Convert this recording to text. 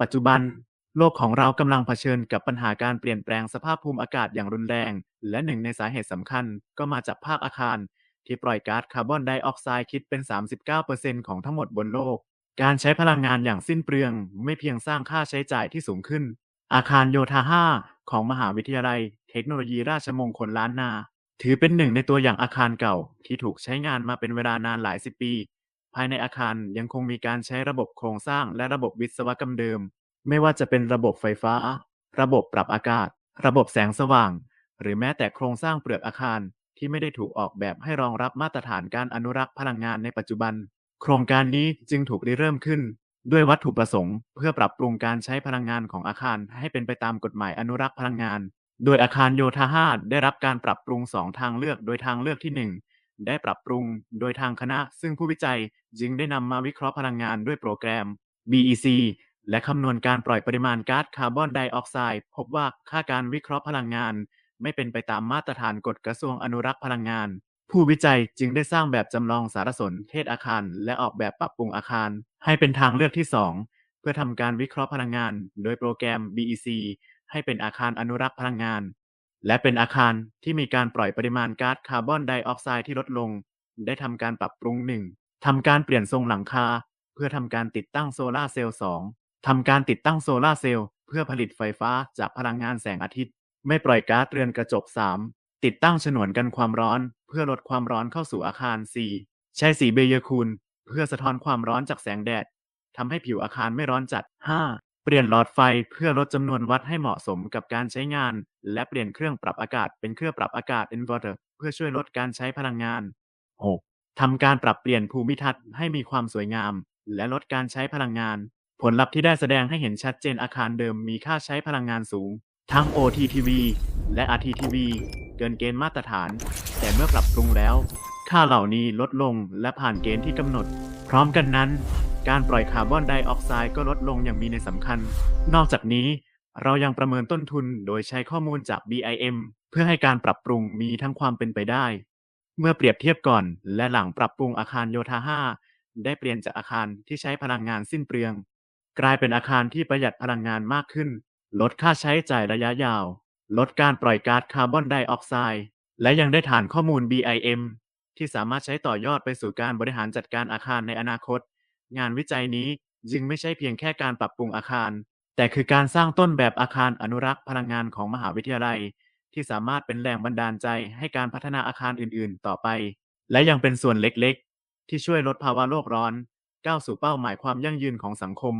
ปัจจุบัน โลกของเรากำลังเผชิญกับปัญหาการเปลี่ยนแปลงสภาพภูมิอากาศอย่างรุนแรง และหนึ่งในสาเหตุสำคัญก็มาจากภาคอาคาร ที่ปล่อยก๊าซคาร์บอนไดออกไซด์คิดเป็น 39%ของทั้งหมดบนโลก การใช้พลังงานอย่างสิ้นเปลือง ไม่เพียงสร้างค่าใช้จ่ายที่สูงขึ้น อาคารโยธา5ของมหาวิทยาลัย เทคโนโลยีราชมงคลล้านนา ถือเป็นหนึ่งในตัวอย่างอาคารเก่า ที่ถูกใช้งานมาเป็นเวลานานหลายสิบปี ภายในอาคารยังคงมีการใช้ระบบโครงสร้างและระบบวิศวกรรมเดิม ไม่ว่าจะเป็นระบบไฟฟ้า ระบบปรับอากาศ ระบบแสงสว่าง หรือแม้แต่โครงสร้างเปลือกอาคารที่ไม่ได้ถูกออกแบบให้รองรับมาตรฐานการอนุรักษ์พลังงานในปัจจุบัน โครงการนี้จึงถูกริเริ่มขึ้น ด้วยวัตถุประสงค์ เพื่อปรับปรุงการใช้พลังงานของอาคารให้เป็นไปตามกฎหมายอนุรักษ์พลังงาน โดยอาคารโยธา5ได้รับการปรับปรุง2ทางเลือกโดยทางเลือกที่1 ได้ปรับปรุงโดยทางคณะ ซึ่งผู้วิจัยจึงได้นำมาวิเคราะห์พลังงานด้วยโปรแกรม BEC และคำนวณการปล่อยปริมาณก๊าซคาร์บอนไดออกไซด์พบว่าค่าการวิเคราะห์พลังงาน ไม่เป็นไปตามมาตรฐานกฎกระทรวงอนุรักษ์พลังงาน ผู้วิจัยจึงได้สร้างแบบจำลองสารสนเทศอาคาร และออกแบบปรับปรุงอาคาร ให้เป็นทางเลือกที่ 2 เพื่อทำการวิเคราะห์พลังงาน โดยโปรแกรม BEC ให้เป็นอาคารอนุรักษ์พลังงาน และเป็นอาคารที่มีการปล่อยปริมาณก๊าซคาร์บอนไดออกไซด์ที่ลดลง ได้ทำการปรับปรุง 1. ทำการเปลี่ยนทรงหลังคา เพื่อทำการติดตั้งโซลาเซลล์ 2. ทำการติดตั้งโซลาเซลล์เพื่อผลิตไฟฟ้าจากพลังงานแสงอาทิตย์ ไม่ปล่อยก๊าซเรือนกระจก 3. ติดตั้งฉนวนกันความร้อน เพื่อลดความร้อนเข้าสู่อาคาร 4. ใช้สีเบเยอร์คูลเพื่อสะท้อนความร้อนจากแสงแดดทำให้ผิวอาคารไม่ร้อนจัด 5. เปลี่ยนหลอดไฟเพื่อลดจำนวนวัตต์ให้เหมาะสมกับการใช้งาน และเปลี่ยนเครื่องปรับอากาศเป็นเครื่องปรับอากาศ inverter เพื่อช่วยลดการใช้พลังงาน 6. ทำการปรับเปลี่ยนภูมิทัศน์ให้มีความสวยงาม และลดการใช้พลังงาน ผลลัพธ์ที่ได้แสดงให้เห็นชัดเจนอาคารเดิมมีค่าใช้พลังงานสูง ทั้ง OTTV และ RTTV เกินเกณฑ์มาตรฐาน แต่เมื่อปรับปรุงแล้ว ค่าเหล่านี้ลดลงและผ่านเกณฑ์ที่กำหนด พร้อมกันนั้น การปล่อยคาร์บอนไดออกไซด์ก็ลดลงอย่างมีในสำคัญ นอกจากนี้เรายังประเมินต้นทุนโดยใช้ข้อมูลจาก BIM เพื่อให้การปรับปรุงมีทั้งความเป็นไปได้ เมื่อเปรียบเทียบก่อนและหลังปรับปรุงอาคารโยธา5ได้เปลี่ยนจากอาคารที่ใช้พลังงานสิ้นเปลือง กลายเป็นอาคารที่ประหยัดพลังงานมากขึ้น ลดค่าใช้จ่ายระยะยาว ลดการปล่อยก๊าซคาร์บอนไดออกไซด์และยังได้ฐานข้อมูล BIM ที่สามารถใช้ต่อยอดไปสู่การบริหารจัดการอาคารในอนาคต งานวิจัยนี้จึงไม่ใช่เพียงแค่การปรับปรุงอาคาร แต่คือการสร้างต้นแบบอาคารอนุรักษ์พลังงานของมหาวิทยาลัย ที่สามารถเป็นแรงบันดาลใจให้การพัฒนาอาคารอื่น ๆ ต่อไป และยังเป็นส่วนเล็ก ๆ ที่ช่วยลดภาวะโลกร้อน ก้าวสู่เป้าหมายความยั่งยืนของสังคม